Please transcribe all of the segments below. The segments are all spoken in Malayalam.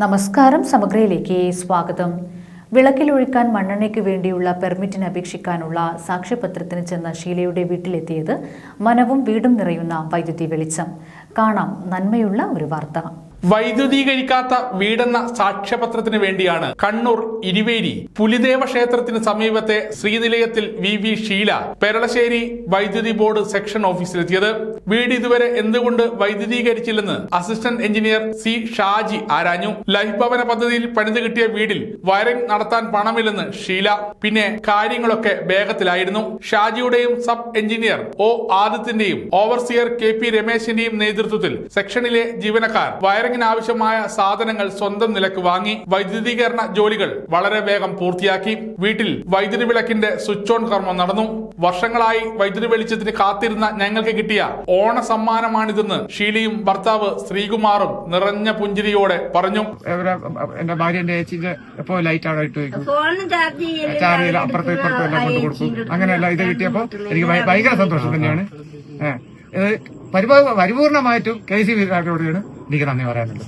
നമസ്കാരം സമഗ്രയിലേക്ക് സ്വാഗതം. വിളക്കിലൊഴിക്കാൻ മണ്ണെണ്ണയ്ക്ക് വേണ്ടിയുള്ള പെർമിറ്റിന് അപേക്ഷിക്കാനുള്ള സാക്ഷ്യപത്രത്തിന് ചെന്ന ഷീലയുടെ വീട്ടിലെത്തിയത് മനവും വീടും നിറയുന്ന വൈദ്യുതി വെളിച്ചം. കാണാം നന്മയുള്ള ഒരു വാർത്ത. വൈദ്യുതീകരിക്കാത്ത വീടെന്ന സാക്ഷ്യപത്രത്തിന് വേണ്ടിയാണ് കണ്ണൂർ ഇരുവേരി പുലിദേവ ക്ഷേത്രത്തിന് സമീപത്തെ ശ്രീനിലയത്തിൽ വി വി ഷീല പെരളശ്ശേരി വൈദ്യുതി ബോർഡ് സെക്ഷൻ ഓഫീസിലെത്തിയത്. വീട് ഇതുവരെ എന്തുകൊണ്ട് വൈദ്യുതീകരിച്ചില്ലെന്ന് അസിസ്റ്റന്റ് എഞ്ചിനീയർ സി ഷാജി ആരാഞ്ഞു. ലൈഫ് ഭവന പദ്ധതിയിൽ പണിത് കിട്ടിയ വീടിൽ വയറിംഗ് നടത്താൻ പണമില്ലെന്ന് ഷീല. പിന്നെ കാര്യങ്ങളൊക്കെ വേഗത്തിലായിരുന്നു. ഷാജിയുടെയും സബ് എഞ്ചിനീയർ ഒ ആദിത്യന്റെയും ഓവർസിയർ കെ പി രമേശിന്റെയും നേതൃത്വത്തിൽ സെക്ഷനിലെ ജീവനക്കാർ വയറിംഗിന് ആവശ്യമായ സാധനങ്ങൾ സ്വന്തം നിലയ്ക്ക് വാങ്ങി വൈദ്യുതീകരണ ജോലികൾ വളരെ വേഗം പൂർത്തിയാക്കി വീട്ടിൽ വൈദ്യുതി വിളക്കിന്റെ സ്വിച്ച് ഓൺ കർമ്മം നടന്നു വർഷങ്ങളായി വൈദ്യുതി വെളിച്ചത്തിന് കാത്തിരുന്ന ഞങ്ങൾക്ക് കിട്ടിയ ഓണ സമ്മാനമാണിതെന്ന് ഷീലയും ഭർത്താവ് ശ്രീകുമാറും നിറഞ്ഞ പുഞ്ചിരിയോടെ പറഞ്ഞു എന്റെ ഭാര്യന്റെ ചേച്ചിന്റെ എപ്പോ ലൈറ്റ് അവിടെ ഇട്ട് വെക്കും ചാർജ് അപ്പുറത്തും ഇപ്പുറത്തും എല്ലാം കൊണ്ട് കൊടുക്കും അങ്ങനെയല്ല ഇത് കിട്ടിയപ്പോ എനിക്ക് ഭയ- ഭയങ്കര സന്തോഷം തന്നെയാണ് ഇത് പരിപൂർണമായിട്ടും കെ സി ബിക്കാരോടാണ് എനിക്ക് നന്ദി പറയാനുള്ളത്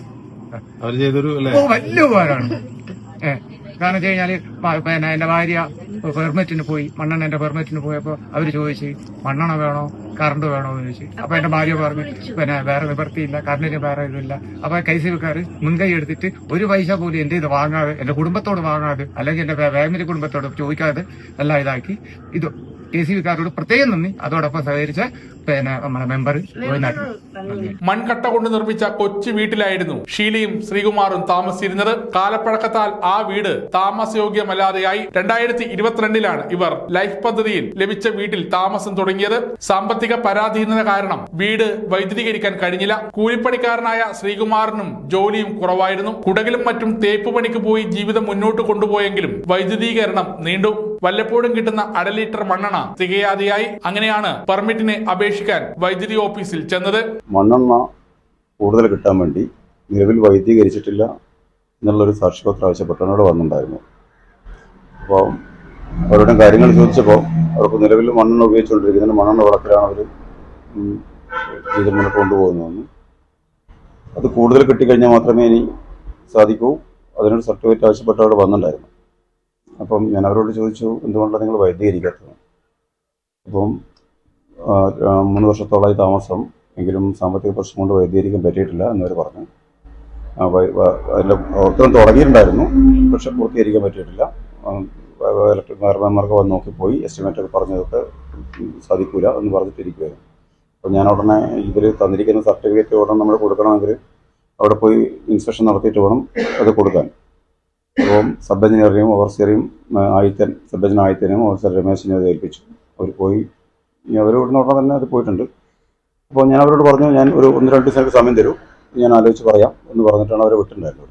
ഓ വലിയ ഉപകാരമാണ്. ഏഹ് കാരണം വെച്ച് കഴിഞ്ഞാൽ പിന്നെ എന്റെ ഭാര്യ പെർമിറ്റിന് പോയി മണ്ണെണ്ണ എന്റെ പെർമിറ്റിന് പോയപ്പോ അവർ ചോദിച്ചു മണ്ണെണ്ണ വേണോ കറണ്ട് വേണോ എന്ന് ചോദിച്ചു. അപ്പൊ എന്റെ ഭാര്യ പറഞ്ഞു പിന്നെ വേറെ വിവർത്തിയില്ല കറണ്ടിന് വേറെ ഇതില്ല അപ്പൊ കൈ സി മുൻകൈ എടുത്തിട്ട് ഒരു പൈസ പോലും എന്റെ ഇത് വാങ്ങാതെ എന്റെ കുടുംബത്തോട് വാങ്ങാതെ അല്ലെങ്കിൽ എന്റെ ഫാമിലി കുടുംബത്തോട് ചോദിക്കാതെ എല്ലാം ഇതാക്കി. ഇത് കെ സി ബിക്കാരോട് പ്രത്യേകം നന്ദി. അതോടൊപ്പം സഹകരിച്ച പിന്നെ നമ്മുടെ മെമ്പർ മൺകട്ട കൊണ്ട് നിർമ്മിച്ച കൊച്ചു വീട്ടിലായിരുന്നു ഷീലയും ശ്രീകുമാറും താമസിച്ചിരുന്നത്. കാലപ്പഴക്കത്താൽ ആ വീട് താമസയോഗ്യമല്ലാതെയായി രണ്ടായിരത്തി ഇരുപത്തിരണ്ടിലാണ് ഇവർ ലൈഫ് പദ്ധതിയിൽ ലഭിച്ച വീട്ടിൽ താമസം തുടങ്ങിയത്. സാമ്പത്തിക പരാധീനത കാരണം വീട് വൈദ്യുതീകരിക്കാൻ കഴിഞ്ഞില്ല. കൂലിപ്പണിക്കാരനായ ശ്രീകുമാറിനും ജോലിയും കുറവായിരുന്നു. കുടകിലും മറ്റും തേപ്പ് പണിക്ക് പോയി ജീവിതം മുന്നോട്ട് കൊണ്ടുപോയെങ്കിലും വൈദ്യുതീകരണം നീണ്ടു. വല്ലപ്പോഴും കിട്ടുന്ന അര ലിറ്റർ മണ്ണെണ്ണ തികയാതെയായി അങ്ങനെയാണ് പെർമിറ്റിനെ അപേക്ഷിക്കാൻ വൈദ്യുതി ഓഫീസിൽ ചെന്നത്. മണ്ണെണ്ണ കൂടുതൽ കിട്ടാൻ വേണ്ടി നിലവിൽ വൈദ്യീകരിച്ചിട്ടില്ല എന്നുള്ളൊരു സാക്ഷ്യപത്രം ആവശ്യപ്പെട്ടാണ് വന്നിട്ടുണ്ടായിരുന്നു അപ്പോൾ അവരുടെ കാര്യങ്ങൾ ചോദിച്ചപ്പോൾ അവർക്ക് നിലവിൽ മണ്ണെണ്ണ ഉപയോഗിച്ചുകൊണ്ടിരിക്കുന്നതിന് മണ്ണെണ്ണ വളത്തിലാണ് അവർ ജീവിതം കൊണ്ടുപോകുന്നതെന്ന്. അത് കൂടുതൽ കിട്ടിക്കഴിഞ്ഞാൽ മാത്രമേ ഇനി സാധിക്കൂ. അതിനൊരു സർട്ടിഫിക്കറ്റ് ആവശ്യപ്പെട്ടവർ വന്നിട്ടുണ്ടായിരുന്നു. അപ്പം ഞാൻ അവരോട് ചോദിച്ചു എന്തുകൊണ്ടാണ് നിങ്ങൾ വൈദ്യീകരിക്കാത്തത് അപ്പം മൂന്ന് വർഷത്തോളമായി താമസം എങ്കിലും സാമ്പത്തിക പ്രശ്നം കൊണ്ട് വൈദ്യീകരിക്കാൻ പറ്റിയിട്ടില്ല എന്നവർ പറഞ്ഞു. അതിന്റെ പ്രവർത്തനം തുടങ്ങിയിട്ടുണ്ടായിരുന്നു പക്ഷെ പൂർത്തീകരിക്കാൻ പറ്റിയിട്ടില്ല. ഇലക്ട്രിക് വയർമാൻമാർക്ക് വന്ന് നോക്കിപ്പോയി എസ്റ്റിമേറ്റ് ഒക്കെ പറഞ്ഞതൊക്കെ സാധിക്കൂല എന്ന് പറഞ്ഞിട്ടിരിക്കുകയായിരുന്നു അപ്പോൾ ഞാൻ ഉടനെ ഇവർ തന്നിരിക്കുന്ന സർട്ടിഫിക്കറ്റ് ഉടനെ നമ്മൾ കൊടുക്കണമെങ്കിൽ അവിടെ പോയി ഇൻസ്പെക്ഷൻ നടത്തിയിട്ട് വേണം അത് കൊടുക്കാൻ. അപ്പം സബ് എഞ്ചിനീയറിനെയും ഓവർസിയറെയും ആയിത്തൻ സബ് എഞ്ചിനീയർ ആയിത്തനെയും ഓവർസിയർ രമേശിനെ അത് ഏൽപ്പിച്ചു. അവർ പോയി. അവർ ഉടനെ തന്നെ അത് പോയിട്ടുണ്ട്. അപ്പോൾ ഞാൻ അവരോട് പറഞ്ഞു ഞാൻ ഒരു ഒന്ന് രണ്ട് ദിവസങ്ങൾക്ക് സമയം തരും. ഞാൻ ആലോചിച്ച് പറയാം എന്ന് പറഞ്ഞിട്ടാണ് അവരെ വിട്ടിട്ടുണ്ടായിരുന്നു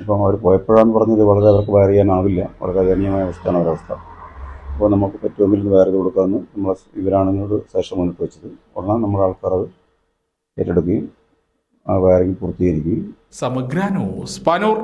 അപ്പം അവർ പോയപ്പോഴാന്ന് പറഞ്ഞത് വളരെ അവർക്ക് വയർ ചെയ്യാനാവില്ല. വളരെ ദയനീയമായ അവസ്ഥയാണ് അവരുടെ അവസ്ഥ. അപ്പോൾ നമുക്ക് പറ്റുമെങ്കിൽ വയർ ചെയ്ത് കൊടുക്കാമെന്ന് നമ്മൾ ഇവരാണ് എന്നോട് ശേഷം മുന്നിട്ട് വെച്ചത്. ഉടനെ നമ്മുടെ ആൾക്കാർ അത് ഏറ്റെടുക്കുകയും ആ വയറിംഗ് പൂർത്തീകരിക്കുകയും സമഗ്ര ന്യൂസ് പനൂർ.